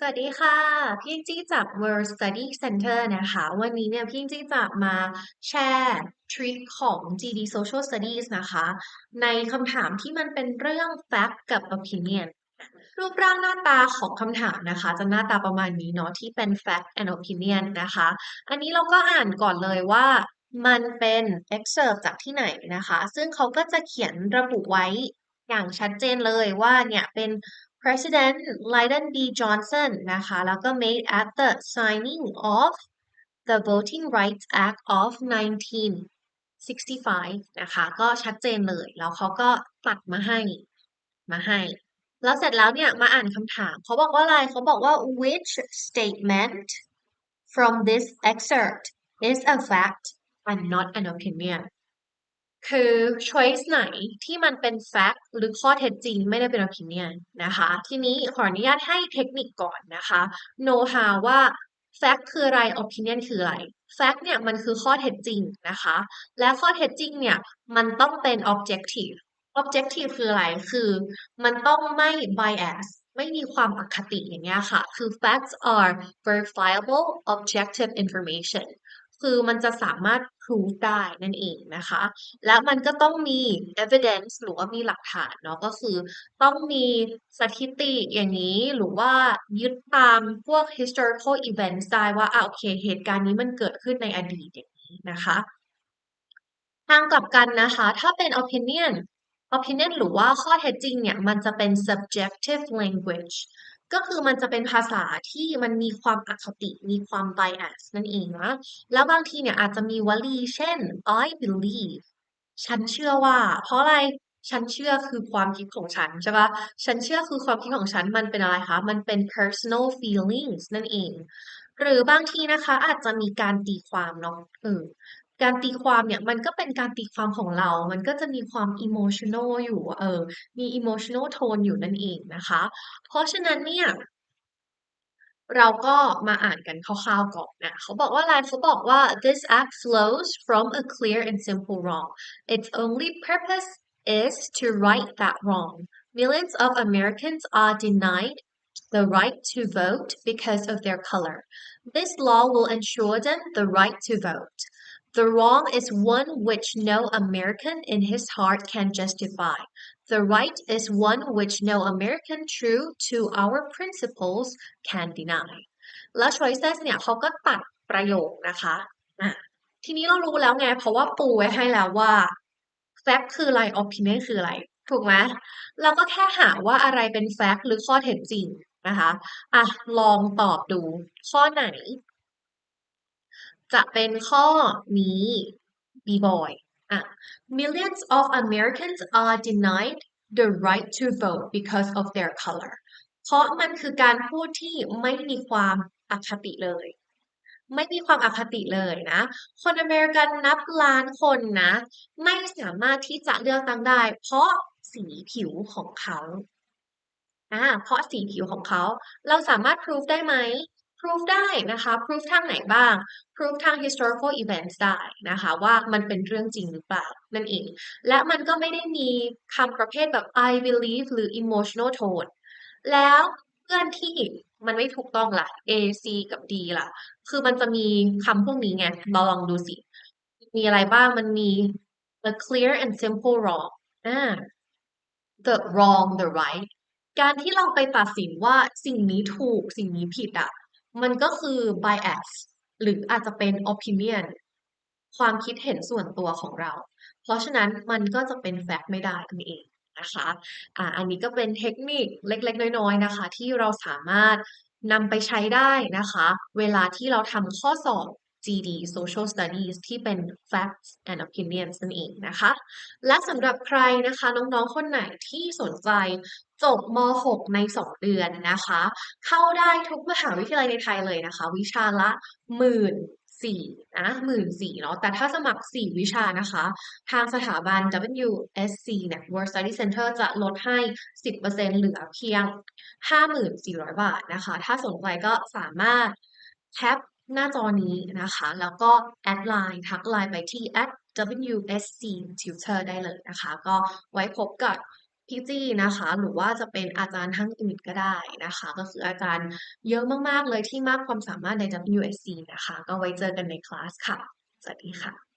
สวัสดีค่ะ พี่จี้จาก World Study Center นะคะ วันนี้เนี่ยพี่จี้จะมาแชร์ทริคของ GD Social Studies นะคะ ในคำถามที่มันเป็นเรื่อง fact กับ opinion รูปร่างหน้าตาของคำถามนะคะ จะหน้าตาประมาณนี้เนาะที่เป็น fact and opinion นะคะ อันนี้เราก็อ่านก่อนเลยว่ามันเป็น excerpt จากที่ไหนนะคะ ซึ่งเขาก็จะเขียนระบุไว้อย่างชัดเจนเลยว่าเนี่ยเป็น President Lyndon B. Johnson นะคะ แล้วก็ made at the signing of the Voting Rights Act of 1965 นะคะ ก็ชัดเจนเลย แล้วเขาก็ตัดมาให้ มาให้ แล้วเสร็จแล้วเนี่ย มาอ่านคำถาม เขาบอกว่าอะไร เขาบอกว่า which statement from this excerpt is a fact and not an opinion คือ choice ไหนที่มันเป็น fact หรือข้อเท็จจริงไม่ได้เป็น opinion นะคะ ทีนี้ขออนุญาตให้เทคนิคก่อนนะคะ know how ว่า fact คืออะไร opinion คืออะไร fact เนี่ยมันคือข้อเท็จจริงนะคะ และข้อเท็จจริงเนี่ยมันต้องเป็น objective objective คืออะไร คือมันต้องไม่ bias ไม่มีความอคติอย่างเงี้ยค่ะ คือ facts are verifiable objective information คือมันจะสามารถ prove ได้นั่นเองนะคะ และมันก็ต้องมี evidence หรือว่ามีหลักฐานเนาะก็คือต้องมีสถิติอย่างนี้หรือว่ายึดตามพวก historical events ได้ว่าอะโอเค เหตุการณ์นี้มันเกิดขึ้นในอดีตอย่างนี้นะคะทางกลับกันนะคะ ถ้าเป็น opinion opinion หรือว่าข้อเท็จจริงเนี่ย มันจะเป็น subjective language ก็คือมันจะเป็นภาษาที่มันมีความอคติมีความ bias นั่นเองนะแล้วบางทีเนี่ยอาจจะมีวลีเช่น I believe ฉันเชื่อว่า เพราะอะไรฉันเชื่อคือความคิดของฉันใช่ปะฉันเชื่อคือความคิดของฉันมันเป็นอะไรคะ มันเป็น personal feelings นั่นเอง หรือบางทีนะคะอาจจะมีการตีความเนาะเออ การตีความเนี่ยมันก็เป็นการตีความของเรา มันก็จะมีความ emotional อยู่ เออ มี emotional tone อยู่นั่นเองนะคะ เพราะฉะนั้นเนี่ย เราก็มาอ่านกันคร่าวๆก่อนนะ เขาบอกว่าอะไรเขาบอกว่า this act flows from a clear and simple wrong its only purpose is to right that wrong millions of Americans are denied the right to vote because of their color this law will ensure them the right to vote the wrong is one which no American in his heart can justify. The right is one which no American true to our principles can deny. แล้ว choices เนี่ยเขาก็ตัดประโยคนะคะะทีนี้เรารู้แล้วไง เพราะว่าปูไว้ให้แล้วว่า fact คืออะไร opinion คืออะไร ถูกไหมเราก็แค่หาว่าอะไรเป็น fact หรือข้อเท็จจริงนะคะ อะ ลองตอบดูข้อไหน จะเป็นข้อนี้ B boy อะ millions of Americans are denied the right to vote because of their color เพราะมันคือการพูดที่ไม่มีความอคติเลย ไม่มีความอคติเลยนะ คนอเมริกันนับล้านคนนะ ไม่สามารถที่จะเลือกตั้งได้ เพราะสีผิวของเขาอ่าเพราะสีผิวของเขา เราสามารถ prove ได้ไหม prove ได้นะคะ prove ทางไหนบ้าง prove ทาง historical events ได้นะคะว่ามันเป็นเรื่องจริงหรือเปล่านั่นเอง และมันก็ไม่ได้มีคำประเภทแบบ I believe หรือ emotional tone แล้วเพื่อนที่มันไม่ถูกต้องล่ะ A C กับ D ล่ะ คือมันจะมีคำพวกนี้ไงเราลองดูสิ มีอะไรบ้างมันมี the clear and simple wrong อ่า the wrong the right การที่เราไปตัดสินว่าสิ่งนี้ถูกสิ่งนี้ผิดอะ มันก็คือ bias หรืออาจจะเป็น opinion ความคิดเห็นส่วนตัวของเรา เพราะฉะนั้นมันก็จะเป็น fact ไม่ได้นั่นเองนะคะอ่าอันนี้ก็เป็นเทคนิคเล็กๆ น้อยๆนะคะ ที่เราสามารถนำไปใช้ได้นะคะ เวลาที่เราทำข้อสอบ GD Social Studies ที่เป็น Facts and Opinions นั่นเองนะคะ และสำหรับใครนะคะ น้องๆ คนไหนที่สนใจจบม .6 ใน 2 เดือนนะคะ เข้าได้ทุกมหาวิทยาลัยในไทยเลยนะคะ วิชาละหมื่นสี่นะหมื่นสี่เนาะแต่ถ้าสมัครสี่วิชานะคะ ทางสถาบัน WSC เนี่ย World Study Center จะลดให้ 10%เหลือเพียง 5,400บาทนะคะ ถ้าสนใจก็สามารถแคป หน้าจอนี้นะคะ แล้วก็แอดไลน์ทักไลน์ไปที่ at WSC Tutor ได้เลยนะคะ ก็ไว้พบกับพี่จี้นะคะ หรือว่าจะเป็นอาจารย์ท่านอื่นก็ได้นะคะ ก็คืออาจารย์เยอะมาก ๆ เลยที่มากความสามารถใน WSC นะคะ ก็ไว้เจอกันในคลาสค่ะ สวัสดีค่ะ